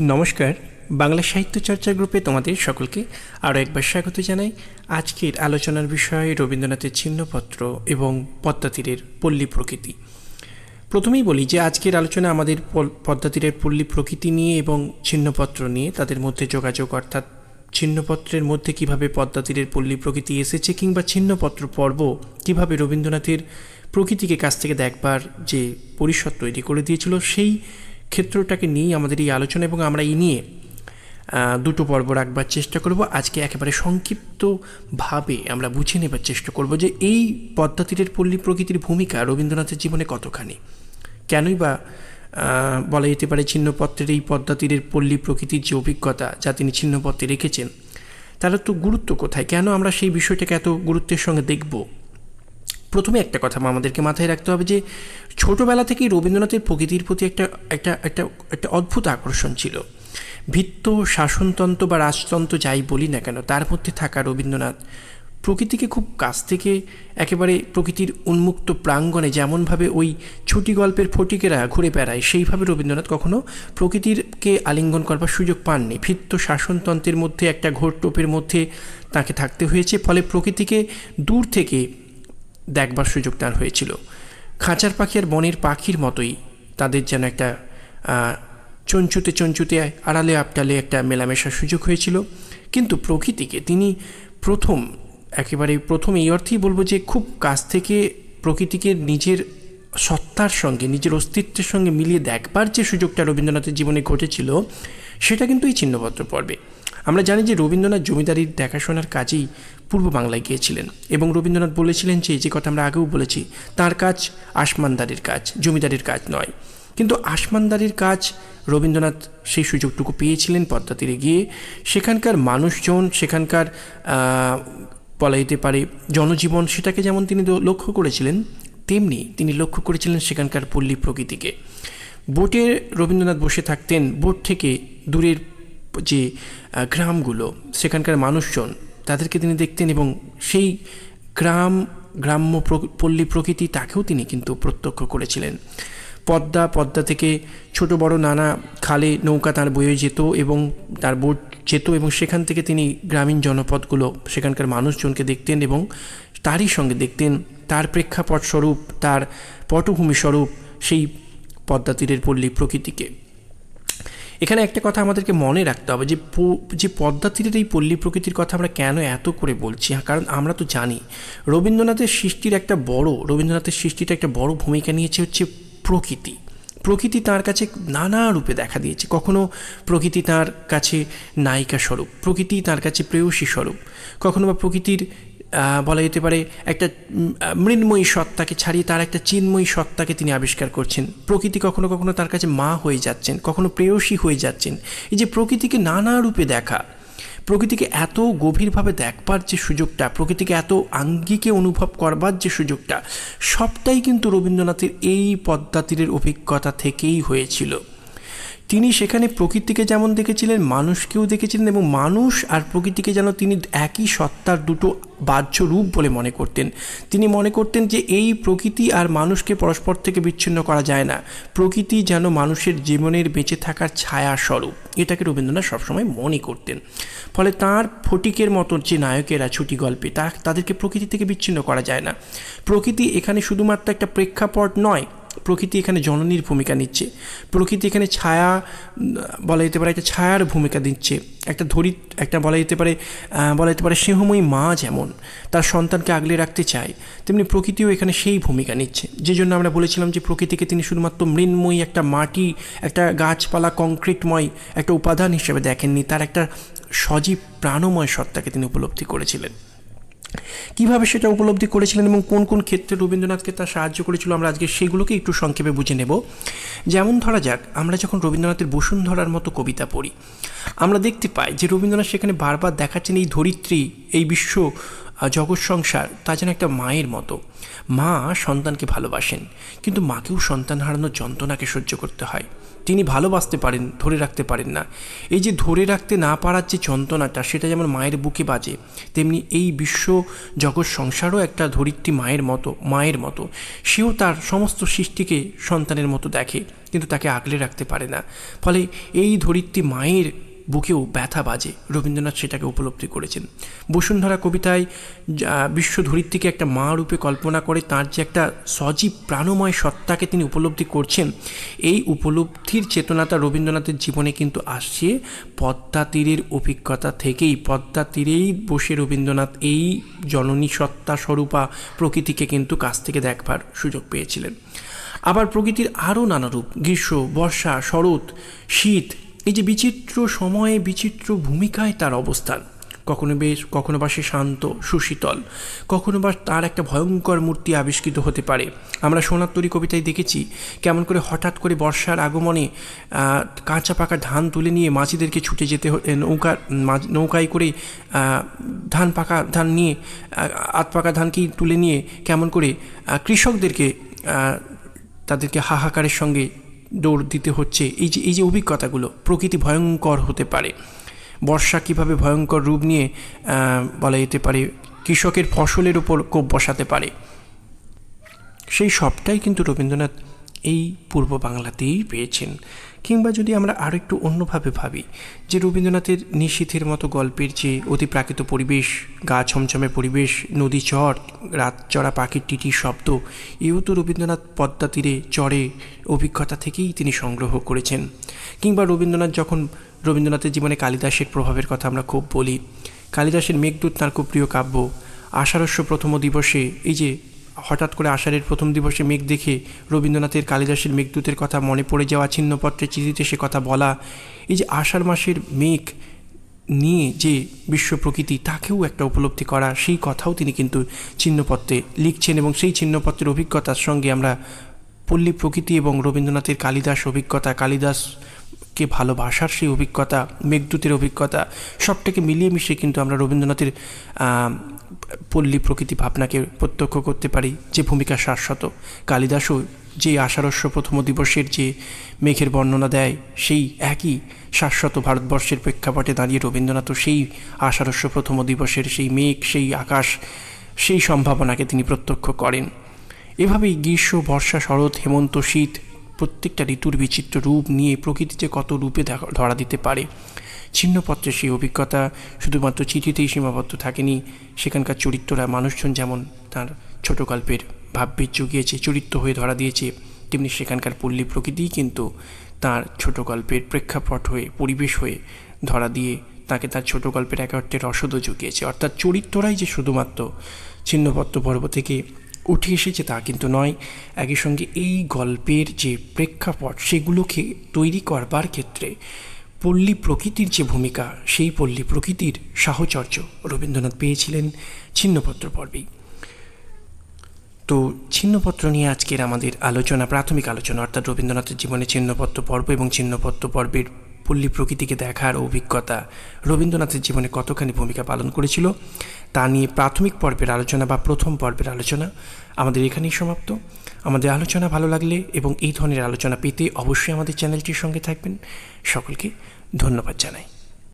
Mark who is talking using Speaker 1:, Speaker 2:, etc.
Speaker 1: নমস্কার, বাংলা সাহিত্য চর্চা গ্রুপে তোমাদের সকলকে আরও একবার স্বাগত জানাই। আজকের আলোচনার বিষয় রবীন্দ্রনাথের ছিন্নপত্র এবং পদ্মা তীরের পল্লী প্রকৃতি। প্রথমেই বলি যে আজকের আলোচনা আমাদের পল- পদ্মা পল্লী প্রকৃতি নিয়ে এবং ছিন্নপত্র নিয়ে, তাদের মধ্যে যোগাযোগ অর্থাৎ ছিন্নপত্রের মধ্যে কীভাবে পদ্মাতীরের পল্লী প্রকৃতি এসেছে কিংবা ছিন্নপত্র পর্ব কীভাবে রবীন্দ্রনাথের প্রকৃতিকে কাছ থেকে দেখবার যে পরিষদ তৈরি করে দিয়েছিল, সেই ক্ষেত্রটাকে নিয়েই আমাদের এই আলোচনা এবং আমরা এই নিয়ে দুটো পর্ব রাখবার চেষ্টা করব। আজকে একেবারে সংক্ষিপ্তভাবে আমরা বুঝে নেবার চেষ্টা করব যে এই পদ্মা তীরের পল্লী প্রকৃতির ভূমিকা রবীন্দ্রনাথের জীবনে কতখানি? কেনই বা বলা যেতে পারে ছিন্নপত্রের এই পদ্মা তীরের পল্লী প্রকৃতির যে অভিজ্ঞতা যা তিনি ছিন্নপত্রে রেখেছেন, তার তো গুরুত্ব কোথায়? কেন আমরা সেই বিষয়টাকে এত গুরুত্বের সঙ্গে দেখব? প্রথমে একটা কথা আমাদেরকে মাথায় রাখতে হবে যে, ছোটোবেলা থেকেই রবীন্দ্রনাথের প্রকৃতির প্রতি একটা একটা একটা একটা অদ্ভুত আকর্ষণ ছিল। ভিত্ত, শাসনতন্ত্র বা রাজতন্ত্র যাই বলি না কেন, তার মধ্যে থাকা রবীন্দ্রনাথ প্রকৃতিকে খুব কাছ থেকে একেবারে প্রকৃতির উন্মুক্ত প্রাঙ্গণে যেমনভাবে ওই ছুটি গল্পের ফটিকেরা ঘুরে বেড়ায়, সেইভাবে রবীন্দ্রনাথ কখনো প্রকৃতিরকে আলিঙ্গন করবার সুযোগ পাননি। ভিত্ত, শাসনতন্ত্রের মধ্যে একটা ঘোর টোপের মধ্যে তাকে থাকতে হয়েছে, ফলে প্রকৃতিকে দূর থেকে দেখবার সুযোগ তার হয়েছিল। খাঁচার পাখি আর বনের পাখির মতোই তাদের যেন একটা চঞ্চুতে চঞ্চুতে আড়ালে আপটালে একটা মেলামেশার সুযোগ হয়েছিল। কিন্তু প্রকৃতিকে তিনি প্রথম, একেবারে প্রথম এই অর্থেই বলব যে খুব কাছ থেকে প্রকৃতিকে নিজের সত্তার সঙ্গে, নিজের অস্তিত্বের সঙ্গে মিলিয়ে দেখবার যে সুযোগটা রবীন্দ্রনাথের জীবনে ঘটেছিল, সেটা কিন্তু এই চিহ্নপত্র পর্বে। আমরা জানি যে রবীন্দ্রনাথ জমিদারির দেখাশোনার কাজেই পূর্ব বাংলায় গিয়েছিলেন এবং রবীন্দ্রনাথ বলেছিলেন যে যে কথা আমরা আগেও বলেছি, তার কাজ আসমানদারির কাজ, জমিদারির কাজ নয়। কিন্তু আসমানদারির কাজ রবীন্দ্রনাথ সেই সুযোগটুকু পেয়েছিলেন পদ্মা তীরে গিয়ে। সেখানকার মানুষজন, সেখানকার বলা যেতে পারে, জনজীবন সেটাকে যেমন তিনি লক্ষ্য করেছিলেন, তেমনি তিনি লক্ষ্য করেছিলেন সেখানকার পল্লী প্রকৃতিকে। বোটে রবীন্দ্রনাথ বসে থাকতেন, বোট থেকে দূরের যে গ্রামগুলো, সেখানকার মানুষজন, তাদেরকে তিনি দেখতেন এবং সেই গ্রাম, গ্রাম্য পল্লী প্রকৃতি তাকেও তিনি কিন্তু প্রত্যক্ষ করেছিলেন। পদ্মা পদ্মা থেকে ছোট বড় নানা খালে নৌকা তার বয়ে যেত এবং তার বোট যেত এবং সেখান থেকে তিনি গ্রামীণ জনপদগুলো, সেখানকার মানুষজনকে দেখতেন এবং তারই সঙ্গে দেখতেন। তার প্রেক্ষাপট স্বরূপ তার পটভূমি স্বরূপ সেই পদ্মা তীরের পল্লী প্রকৃতিকে। এখানে একটা কথা আমাদেরকে মনে রাখতে হবে যে যে পদ্মা তীরের এই পল্লী প্রকৃতির কথা আমরা কেন এত করে বলছি? হ্যাঁ, কারণ আমরা তো জানি রবীন্দ্রনাথের সৃষ্টির একটা বড় রবীন্দ্রনাথের সৃষ্টিটা একটা বড় ভূমিকা নিয়েছে হচ্ছে প্রকৃতি। প্রকৃতি তার কাছে নানা রূপে দেখা দিয়েছে। কখনো প্রকৃতি তার কাছে নায়িকা স্বরূপ প্রকৃতি তার কাছে প্রেয়সী স্বরূপ কখনো বা প্রকৃতির বলা যেতে পারে একটা মৃন্ময়ী সত্তাকে ছাড়িয়ে তার একটা চিন্ময়ী সত্তাকে তিনি আবিষ্কার করছেন। প্রকৃতি কখনো কখনো তার কাছে মা হয়ে যাচ্ছেন, কখনো প্রেয়সী হয়ে যাচ্ছেন। এই যে প্রকৃতিকে নানা রূপে দেখা, প্রকৃতিকে এত গভীরভাবে দেখবার যে সুযোগটা, প্রকৃতিকে এত আঙ্গিকে অনুভব করবার যে সুযোগটা, সবটাই কিন্তু রবীন্দ্রনাথের এই পদ্মা তীরের অভিজ্ঞতা থেকেই হয়েছিল। তিনি সেখানে প্রকৃতিকে যেমন দেখেছিলেন, মানুষকেও দেখেছিলেন এবং মানুষ আর প্রকৃতিকে যেন তিনি একই সত্তার দুটো বাহ্য রূপ বলে মনে করতেন। তিনি মনে করতেন যে এই প্রকৃতি আর মানুষকে পরস্পর থেকে বিচ্ছিন্ন করা যায় না। প্রকৃতি যেন মানুষের জীবনের বেঁচে থাকার ছায়া স্বরূপ। এটাকে রবীন্দ্রনাথ সবসময় মনে করতেন। ফলে তার ফটিকের মতো যে নায়কেরা ছুটি গল্পে, তা, তাদেরকে প্রকৃতি থেকে বিচ্ছিন্ন করা যায় না। প্রকৃতি এখানে শুধুমাত্র একটা প্রেক্ষাপট নয় প্রকৃতি এখানে জননীর ভূমিকা নিচ্ছে। প্রকৃতি এখানে ছায়া বলা যেতে পারে একটা ছায়ার ভূমিকা দিচ্ছে। একটা ধরি একটা বলা যেতে পারে বলা যেতে পারে সিংহময়ী মা যেমন তার সন্তানকে আগলে রাখতে চায়। তেমনি প্রকৃতিও এখানে সেই ভূমিকা নিচ্ছে। যে জন্য আমরা বলেছিলাম যে প্রকৃতিকে তিনি শুধুমাত্র মৃন্ময়ী, একটা মাটি, একটা গাছপালা, কংক্রিটময়, একটা উপাদান হিসেবে দেখেননি, তার একটা সজীব প্রাণময় সত্তাকে তিনি উপলব্ধি করেছিলেন। কীভাবে সেটা উপলব্ধি করেছিলেন এবং কোন কোন ক্ষেত্রে রবীন্দ্রনাথকে তা সাহায্য করেছিল, আমরা আজকে সেগুলোকে একটু সংক্ষেপে বুঝে নেব। যেমন ধরা যাক, আমরা যখন রবীন্দ্রনাথের বসুন্ধরার মতো কবিতা পড়ি, আমরা দেখতে পাই যে রবীন্দ্রনাথ সেখানে বারবার দেখাচ্ছেন এই ধরিত্রী, এই বিশ্ব জগৎ সংসার তা যেন একটা মায়ের মতো। মা সন্তানকে ভালোবাসেন, কিন্তু মাকেও সন্তান হারানোর যন্ত্রণাকে সহ্য করতে হয়। তিনি ভালোবাসতে পারেন, ধরে রাখতে পারেন না। এই যে ধরে রাখতে না পারার যে যন্ত্রণাটা, সেটা যেমন মায়ের বুকে বাজে, তেমনি এই বিশ্ব জগৎ সংসারও একটা ধরিত্রী মায়ের মতো মায়ের মতো। সেও তার সমস্ত সৃষ্টিকে সন্তানের মতো দেখে, কিন্তু তাকে আগলে রাখতে পারে না। ফলে এই ধরিত্রী মায়ের বুকেও ব্যথা বাজে। রবীন্দ্রনাথ সেটাকে উপলব্ধি করেছেন। বসুন্ধরা কবিতায় বিশ্ব ধরিত্রীকে একটা মা রূপে কল্পনা করে, তার যে একটা সজীব প্রাণময় সত্তাকে তিনি উপলব্ধি করছেন, এই উপলব্ধির চেতনাটা রবীন্দ্রনাথের জীবনে কিন্তু আসছে। পদ্মা তীরের অভিজ্ঞতা থেকেই, পদ্মা তীরেই বসে রবীন্দ্রনাথ এই জননী সত্তা স্বরূপা প্রকৃতিকে কিন্তু কাছ থেকে দেখবার সুযোগ পেয়েছিলেন। আবার প্রকৃতির আরও নানা রূপ, গ্রীষ্ম, বর্ষা, শরৎ, শীত এই যে বিচিত্র সময়ে, বিচিত্র ভূমিকায় তার অবস্থান। কখনো বেশ, কখনো বা সে শান্ত, সুশীতল। কখনো বা তার একটা ভয়ঙ্কর মূর্তি আবিষ্কৃত হতে পারে। আমরা সোনাত্তরী কবিতায় দেখেছি, কেমন করে হঠাৎ করে বর্ষার আগমনে কাঁচা পাকা ধান তুলে নিয়ে মাঝিদেরকে ছুটে যেতে নৌকা নৌকায় করে ধান পাকা ধান নিয়ে আধ পাকা ধানকেই তুলে নিয়ে, কেমন করে কৃষকদেরকে তাদেরকে হাহাকারের সঙ্গে দৌড় দিতে হচ্ছে। এই যে এই যে অভিজ্ঞতাগুলো, প্রকৃতি ভয়ঙ্কর হতে পারে। বর্ষা কীভাবে ভয়ঙ্কর রূপ নিয়ে বলা যেতে পারে, কৃষকের ফসলের উপর কোপ বসাতে পারে। সেই সবটাই কিন্তু রবীন্দ্রনাথ এই পূর্ব বাংলাতেই পেয়েছেন। কিংবা যদি আমরা আরও একটু অন্যভাবে ভাবি, যে রবীন্দ্রনাথের নিশীথের মতো গল্পের যে অতি প্রাকৃত পরিবেশ, গা ছমছমে পরিবেশ, নদী চর, রাত চড়া পাখির টিটির শব্দ, এও তো রবীন্দ্রনাথ পদ্মা তীরে চড়ে অভিজ্ঞতা থেকেই তিনি সংগ্রহ করেছেন। কিংবা রবীন্দ্রনাথ যখন রবীন্দ্রনাথের জীবনে কালিদাসের প্রভাবের কথা আমরা খুব বলি, কালিদাসের মেঘদূত তাঁর খুব প্রিয় কাব্য, আষাঢ়স্য প্রথম দিবসে এই যে হঠাৎ করে আষাঢ়ের প্রথম দিবসে মেঘ দেখে রবীন্দ্রনাথের কালিদাসের মেঘদূতের কথা মনে পড়ে যাওয়া ছিন্নপত্রে চিঠিতে সে কথা বলা, এই যে আষাঢ় মাসের মেঘ নিয়ে যে বিশ্ব প্রকৃতি, তাকেও একটা উপলব্ধি করা, সেই কথাও তিনি কিন্তু চিহ্নপত্রে লিখছেন এবং সেই চিহ্নপত্রের অভিজ্ঞতার সঙ্গে আমরা পল্লী প্রকৃতি এবং রবীন্দ্রনাথের কালিদাস অভিজ্ঞতা কালিদাসকে ভালোবাসার সেই অভিজ্ঞতা, মেঘদূতের অভিজ্ঞতা, সবটাকে মিলিয়ে মিশিয়ে কিন্তু আমরা রবীন্দ্রনাথের পল্লী প্রকৃতি ভাবনাকে প্রত্যক্ষ করতে পারি। যে ভূমিকা শাশ্বত, কালিদাসও যে আষাঢ়স্য প্রথম দিবসের যে মেঘের বর্ণনা দেয়, সেই একই শাশ্বত ভারতবর্ষের প্রেক্ষাপটে দাঁড়িয়ে রবীন্দ্রনাথও সেই আষাঢ়স্য প্রথম দিবসের সেই মেঘ, সেই আকাশ, সেই সম্ভাবনাকে তিনি প্রত্যক্ষ করেন। এভাবেই গ্রীষ্ম, বর্ষা, শরৎ, হেমন্ত, শীত প্রত্যেকটা ঋতুর বিচিত্র রূপ নিয়ে প্রকৃতি যে কত রূপে ধরা দিতে পারে। ছিন্নপত্রের সেই অভিজ্ঞতা শুধুমাত্র চিঠিতেই সীমাবদ্ধ থাকেনি। সেখানকার চরিত্ররা, মানুষজন যেমন তার ছোট গল্পের ভাববেদ জুগিয়েছে, চরিত্র হয়ে ধরা দিয়েছে, তেমনি সেখানকার পল্লী প্রকৃতিই কিন্তু তার ছোট গল্পের প্রেক্ষাপট হয়ে, পরিবেশ হয়ে ধরা দিয়ে তাকে তার ছোট গল্পের এক অর্থে রসদও জুগিয়েছে। অর্থাৎ চরিত্ররাই যে শুধুমাত্র ছিন্নপত্র পর্ব থেকে উঠে এসেছে তা কিন্তু নয়। একই সঙ্গে এই গল্পের যে প্রেক্ষাপট, সেগুলোকে তৈরি করবার ক্ষেত্রে পল্লী প্রকৃতির যে ভূমিকা, সেই পল্লী প্রকৃতির সাহচর্য রবীন্দ্রনাথ পেয়েছিলেন ছিন্নপত্র পর্বেই। তো ছিন্নপত্র নিয়ে আজকের আমাদের আলোচনা, প্রাথমিক আলোচনা, অর্থাৎ রবীন্দ্রনাথের জীবনে ছিন্নপত্র পর্ব এবং ছিন্নপত্র পর্বের পল্লী প্রকৃতিকে দেখার অভিজ্ঞতা। রবীন্দ্রনাথের জীবনে কতখানি ভূমিকা পালন করেছিল, তা নিয়ে প্রাথমিক পর্বের আলোচনা বা প্রথম পর্বের আলোচনা আমাদের এখানেই সমাপ্ত। আমাদের আলোচনা ভালো লাগলে এবং এই ধরনের আলোচনা পেতে অবশ্যই আমাদের চ্যানেলটির সঙ্গে থাকবেন। সকলকে ধন্যবাদ জানাই।